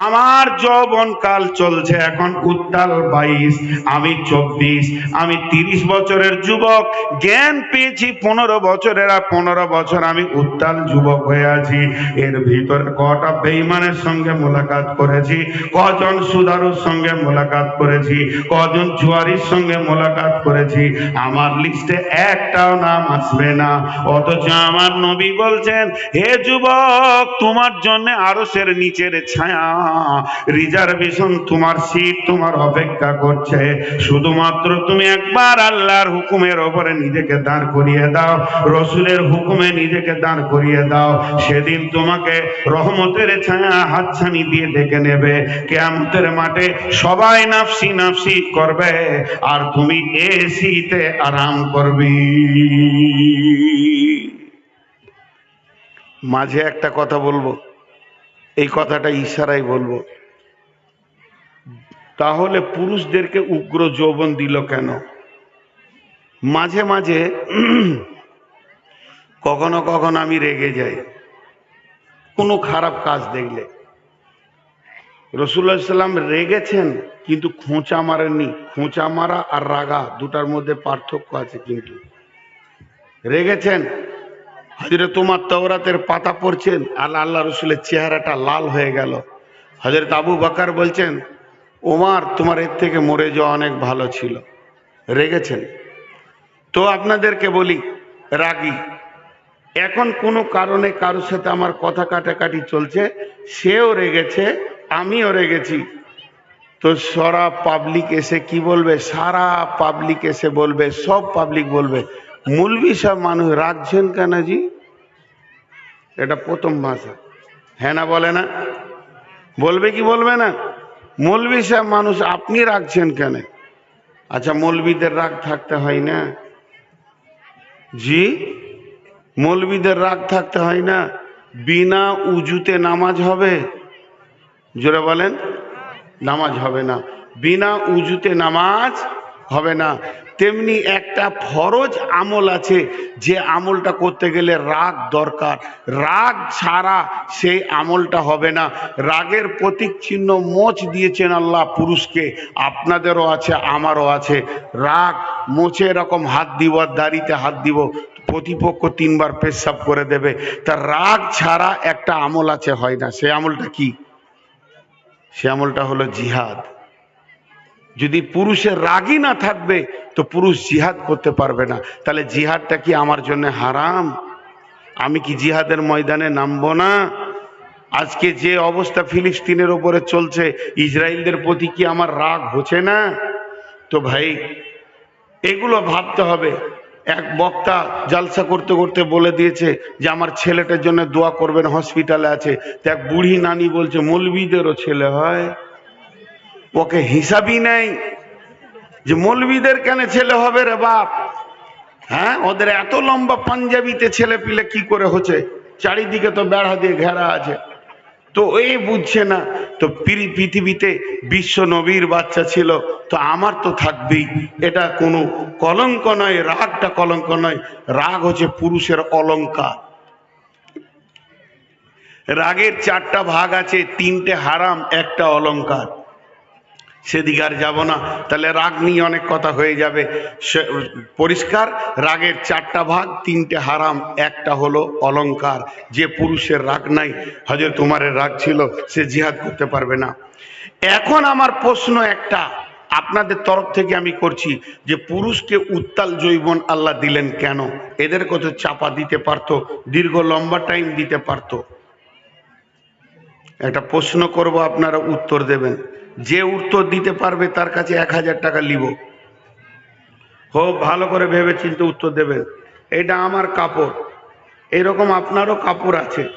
আমার যৌবন কাল চলছে এখন উত্তাল বাইশ, আমি চব্বিশ, আমি তিরিশ বছরের যুবক, জ্ঞান পেয়েছি পনেরো বছরের আর পনেরো বছর আমি উত্তাল যুবক হয়ে আছি। এর ভিতরে কটা বেইমানের সঙ্গে মোলাকাত করেছি, কজন সুদারুর সঙ্গে মোলাকাত করেছি, কজন জুয়ারির সঙ্গে মোলাকাত করেছি। আমার লিস্টে একটাও নাম আসবে না, অথচ আমার নবী বলছেন, হে যুবক, তোমার জন্য আরসের নিচের ছায়া রিজার্ভেশন তোমার সিট তোমার অপেক্ষা করছে। শুধুমাত্র তুমি একবার আল্লাহর হুকুমের ওপরে নিজেকে দাঁড় করিয়ে দাও, রসুলের হুকুমে নিজেকে দাঁড় করিয়ে দাও। সেদিন তোমাকে রহমতের ছায়া হাতছানি দিয়ে ডেকে নেবে। কেয়ামতের মাঠে সবাই নাফসি নাফসি করবে, আর তুমি এসিতে আরাম করবি। মাঝে একটা কথা বলব। এই কথাটা ইশারাই বলব। তাহলে পুরুষদেরকে উগ্র যৌবন দিল কেন? মাঝে মাঝে কখনো কখনো আমি রেগে যাই। কোনো খারাপ কাজ দেখলে। রসুল্লাহ সাল্লাম রেগেছেন, কিন্তু খোঁচা মারেননি। খোঁচা মারা আর রাগা দুটার মধ্যে পার্থক্য আছে কিন্তু। রেগেছেন হাজিরে তোমার তওরাতের পাতা পড়ছেন আল্লাহ আল্লাহ রসুলের চেহারাটা লাল হয়ে গেল। হজরত আবু বাকার বলছেন, ওমার, তোমার এর থেকে মরে যাওয়া অনেক ভালো ছিল। রেগেছেন। তো আপনাদেরকে বলি, রাগি। এখন কোনো কারণে কারোর সাথে আমার কথা কাটাকাটি চলছে, সেও রেগেছে, আমিও রেগেছি। তো সারা পাবলিক এসে কি বলবে? সারা পাবলিক এসে বলবে, সব পাবলিক বলবে, মুলবি সব মানুষ রাখছেন কেন জি? এটা প্রথম ভাষা। হ্যাঁ না, বলে না? বলবে কি বলবে না? মৌলবি সাহেব মানুষ, আপনি রাখছেন কেন? আচ্ছা মৌলবিদের রাগ থাকতে হয় না? জি? মৌলবিদের রাগ থাকতে হয় না? বিনা উজুতে নামাজ হবে? জোরে বলেন। নামাজ হবে না। বিনা উজুতে নামাজ হবে না। তেমনি একটা ফরজ আমল আছে যে আমলটা করতে গেলে রাগ দরকার। রাগ ছাড়া সেই আমলটা হবে না। রাগের প্রতীক চিহ্ন মোচ দিয়েছেন আল্লাহ পুরুষকে। আপনাদেরও আছে, আমারও আছে। রাগ মোচে এরকম হাত দিব আর দাড়িতে হাত দিব, প্রতিপক্ষ তিনবার পেশাব করে দেবে। তা রাগ ছাড়া একটা আমল আছে, হয় না। সে আমলটা কি? সে আমলটা হলো জিহাদ। যদি পুরুষের রাগই না থাকবে, তো পুরুষ জিহাদ করতে পারবে না। তাহলে জিহাদটা কি আমার জন্য হারাম? আমি কি জিহাদের ময়দানে নামবো না? আজকে যে অবস্থা ফিলিস্তিনের ওপরে চলছে, ইসরায়েলদের প্রতি কি আমার রাগ হচ্ছে না? তো ভাই, এগুলো ভাবতে হবে। এক বক্তা জালসা করতে করতে বলে দিয়েছে যে আমার ছেলেটার জন্য দোয়া করবেন, হসপিটালে আছে। তো এক বুড়ি নানি বলছে, মৌলবিদেরও ছেলে হয়? ওকে হিসাবই নেই যে মৌলবিদের কেন ছেলে হবে রে বাপ? হ্যাঁ ওদের এত লম্বা পাঞ্জাবিতে ছেলে পিলে কি করে হচ্ছে? চারিদিকে তো বেড়া দিয়ে ঘেরা আছে। তো এই বুঝছে না, তো পৃথিবীতে বিশ্ব নবীর বাচ্চা ছিল, তো আমার তো থাকবেই। এটা কোনো কলঙ্ক নয়, রাগটা কলঙ্ক নয়। রাগ হচ্ছে পুরুষের অলঙ্কার। রাগের চারটা ভাগ আছে, তিনটে হারাম, একটা অলংকার সেদিকে আর যাব না। তাহলে রাগ নিয়ে অনেক কথা হয়ে যাবে। পরিষ্কার? রাগের চারটা ভাগ, তিনটে হারাম, একটা হলো অলংকার। যে পুরুষের রাগ নাই হজরত তোমারের রাগ ছিল, সে জিহাদ করতে পারবে না। এখন আমার প্রশ্ন একটা, আপনাদের তরফ থেকে আমি করছি যে পুরুষকে উত্তাল জৈবন আল্লাহ দিলেন কেন? এদের কত চাপা দিতে পারতো, দীর্ঘ লম্বা টাইম দিতে পারতো? একটা প্রশ্ন করব, আপনারা উত্তর দেবেন। যে উত্তর দিতে পারবে তার কাছে এক হাজার টাকা লিব। হোক, ভালো করে ভেবে চিন্তে উত্তর দেবেন এটা আমার কাপড়। এরকম আপনারও কাপড় আছে।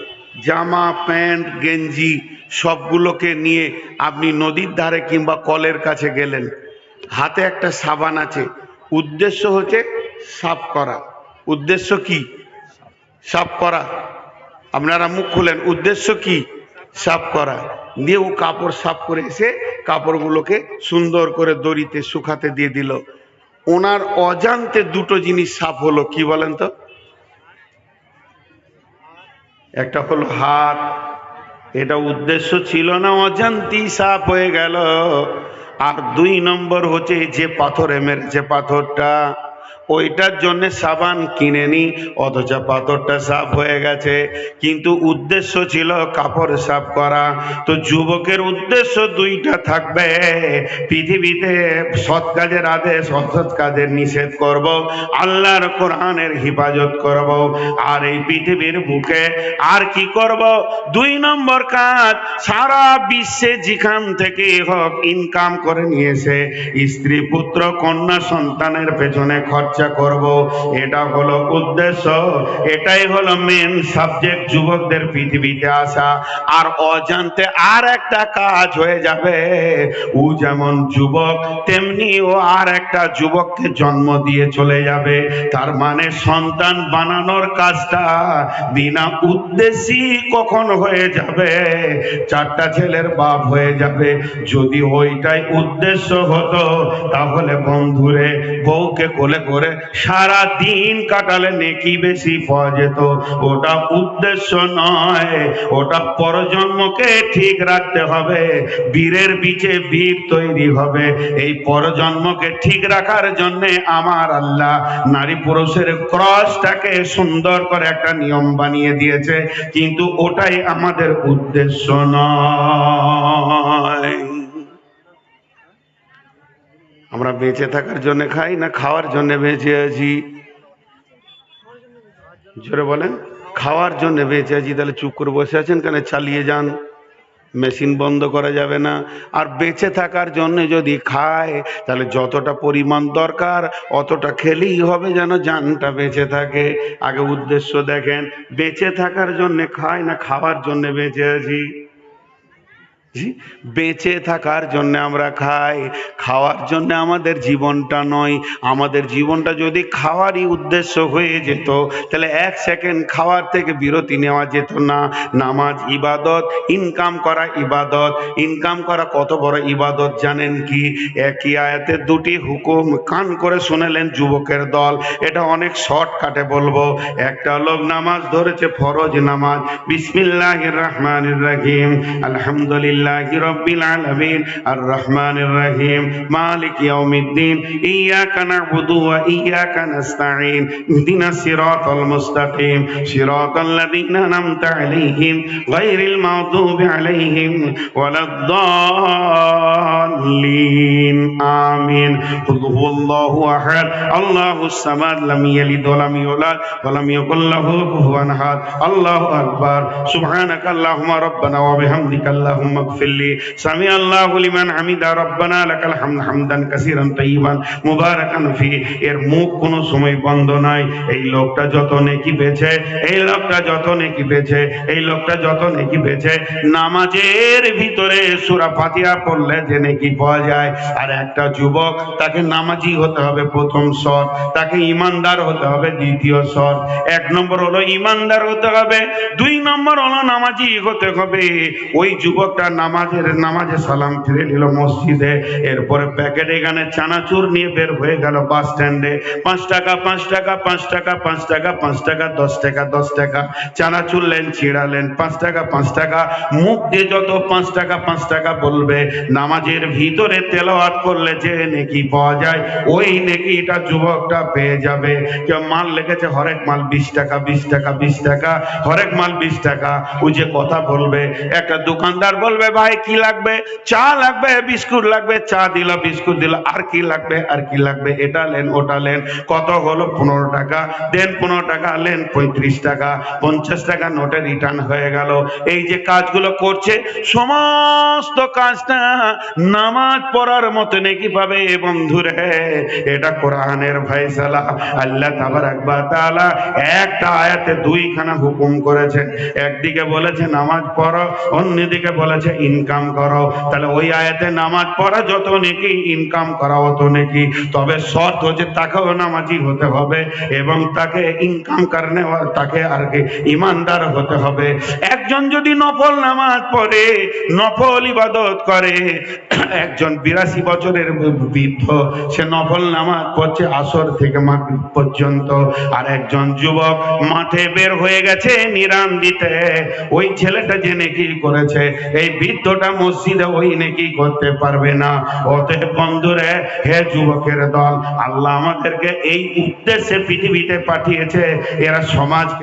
জামা, প্যান্ট, গেঞ্জি, সবগুলোকে নিয়ে আপনি নদীর ধারে কিংবা কলের কাছে গেলেন। হাতে একটা সাবান আছে। উদ্দেশ্য হচ্ছে সাফ করা। উদ্দেশ্য কি? সাফ করা। আপনারা মুখ খুলেন। উদ্দেশ্য কি? সাফ করা। দিয়ে ও কাপড় সাফ করে এসে কাপড়গুলোকে সুন্দর করে দড়িতে শুকাতে দিয়ে দিল। ওনার অজান্তে দুটো জিনিস সাফ হলো, কি বলেন তো? একটা হলো হাত। এটা উদ্দেশ্য ছিল না অজান্তি সাপ হয়ে গেল। আর দুই নম্বর হচ্ছে যে পাথরে মেরেছে পাথরটা। ওইটার জন্য সাবান কিনে কিনেনি, অথচ পাথরটা সাফ হয়ে গেছে। কিন্তু উদ্দেশ্য ছিল কাপড় সাফ করা। তো যুবকের উদ্দেশ্য দুইটা থাকবে। পৃথিবীতে সৎ কাজের আদেশ, অসৎ কাজের নিষেধ করব, আল্লাহর কোরআনের হিফাজত করব। আর এই পৃথিবীর বুকে আর কি করব? দুই নম্বর কাজ, সারা বিশ্বে যেখান থেকে হোক ইনকাম করে নিয়েছে। স্ত্রী, পুত্র, কন্যা, সন্তানের পেছনে খরচা করব। এটা হলো উদ্দেশ্য। এটাই হলো মেন সাবজেক্ট যুবকদের পৃথিবীতে আসা। আর অজান্তে আর একটা কাজ হয়ে যাবে। ও যেমন যুবক, তেমনি ও আর একটা যুবককে জন্ম দিয়ে চলে যাবে। তার মানে সন্তান বানানোর কাজটা বিনা উদ্দেশ্যই কখন হয়ে যাবে? চারটা ছেলের বাপ হয়ে যাবে। যদি ওইটাই উদ্দেশ্য হতো, তাহলে বন্ধুরে, বউকে কোলে করে সারা দিন কাটালে নেকি বেশি পাওয়া যেত। ওটা উদ্দেশ্য নয়, ওটা পরজন্মকে ঠিক রাখতে হবে। বীরের বিচে বীর তৈরি হবে। এই পরজন্মকে ঠিক রাখার জন্য আমার আল্লাহ নারী পুরুষের ক্রসটাকে সুন্দর করে একটা নিয়ম বানিয়ে দিয়েছে। কিন্তু ওটাই আমাদের উদ্দেশ্য নয়। আমরা বেঁচে থাকার জন্য খাই না খাওয়ার জন্য বেঁচে আছি? জোরে বলেন, খাওয়ার জন্য বেঁচে আছি, তাহলে চুপ করে বসে আছেন কেন? চালিয়ে যান, মেশিন বন্ধ করা যাবে না। আর বেঁচে থাকার জন্য যদি খায়, তাহলে যতটা পরিমাণ দরকার, অতটা খেলেই হবে যেন জানটা বেঁচে থাকে। আগে উদ্দেশ্য দেখেন, বেঁচে থাকার জন্য খায় না খাওয়ার জন্য বেঁচে আছি? বেঁচে থাকার জন্য আমরা খাই, খাওয়ার জন্য আমাদের জীবনটা নয়। আমাদের জীবনটা যদি খাওয়ারই উদ্দেশ্য হয়ে যেত, তাহলে এক সেকেন্ড খাওয়ার থেকে বিরতি নেওয়া যেত না। নামাজ ইবাদত, ইনকাম করা ইবাদত। ইনকাম করা কত বড় ইবাদত জানেন কি? একই আয়াতে দুটি হুকুম কান করে শুনেলেন যুবকের দল। এটা অনেক শর্টকাটে বলব। একটা লোক নামাজ ধরেছে, ফরজ নামাজ। বিসমিল্লাহির রহমানির রহিম। আলহামদুলিল্লাহ। رب العالمين الرحمن الرحيم مالك يوم الدين إياك نعبد وإياك نستعين اهدنا الصراط المستقيم صراط الذين أنعمت عليهم غير المغضوب عليهم ولا الضالين آمين قل هو الله أحد الله الصمد لم يلد ولم يولد ولم يكن له كفوا أحد الله أكبر سبحانك اللهم ربنا وبحمدك اللهم ফিল্লি সামি আল্লাহ রব্বানা লাকাল হামদ হামদান কাসিরান মুবারাকান ফি। এর মুখ কোনো সময় বন্ধ নাই। এই লোকটা যত নেকি পেয়েছে, এই লোকটা যত নেকি পেয়েছে, এই লোকটা যত নেকি পেয়েছে, নামাজের ভিতরে সুরা ফাতিহা পড়লে যে নেকি পাওয়া যায়। আর একটা যুবক, তাকে নামাজি হতে হবে প্রথম সর তাকে ইমানদার হতে হবে দ্বিতীয় সর এক নম্বর হলো ইমানদার হতে হবে, দুই নম্বর হলো নামাজি হতে হবে। ওই যুবকটা নামাজের নামাজে সালাম ফিরে নিল মসজিদে। এরপরে প্যাকেটে এখানে চানাচুর নিয়ে বের হয়ে গেল বাস স্ট্যান্ডে। পাঁচ টাকা পাঁচ টাকা পাঁচ টাকা পাঁচ টাকা পাঁচ টাকা, দশ টাকা দশ টাকা। চানাচুর লেন ছিঁড়ালেন পাঁচ টাকা পাঁচ টাকা। মুখ দিয়ে যত পাঁচ টাকা পাঁচ টাকা বলবে, নামাজের ভিতরে তেলাওয়াত করলে যে নেকি পাওয়া যায়, ওই নেকিটা যুবকটা পেয়ে যাবে। কেউ মাল লেগেছে হরেক মাল বিশ টাকা বিশ টাকা বিশ টাকা, হরেক মাল বিশ টাকা। ওই যে কথা বলবে, একটা দোকানদার বলবে ভাই, কি লাগবে? চা লাগবে, বিস্কুট লাগবে, চা দিল, বিস্কুট দিল। আর কি লাগবে, আর কি লাগবে? এটা লেন ওটা লেন কত হলো? পনেরো টাকা। দেন পনেরো টাকা লেন পঁয়ত্রিশ টাকা। পঞ্চাশ টাকা নোটে রিটার্ন হয়ে গেল। এই যে কাজগুলো করছে, সমস্ত কাজটা নামাজ পড়ার মতো নাকি পাবে বন্ধুরে। এটা কোরআনের ফাইসালা আল্লাহ তাবারাক ওয়া তাআলা একটা আয়াতে দুইখানা হুকুম করেছেন। একদিকে বলেছে, নামাজ পড়ো, অন্যদিকে বলেছে ইনকাম করো। তাহলে ওই আয়াতে নামাজ পড়া যত নাকি ইনকাম করা অত নাকি। তবে শর্ত হচ্ছে তাকেও নামাজি হতে হবে এবং তাকে ইনকাম কারণে তাকে আর কি ইমানদার হতে হবে। একজন যদি নফল নামাজ পড়ে, নফল ইবাদত করে, একজন বিরাশি বছরের বৃদ্ধ, সে নফল নামাজ পড়ছে আসর থেকে পর্যন্ত। আর একজন যুবক মাঠে বের হয়ে গেছে নিরাম দিতে ওই ছেলেটা যে নেকি করেছে, এই বৃদ্ধটা মসজিদে ওই নাকি করতে পারবে না। অতএব বন্ধুরে, হে যুবকের দল, আল্লাহ আমাদেরকে এই উদ্দেশ্যে পৃথিবীতে পাঠিয়েছে, এরা সমাজকে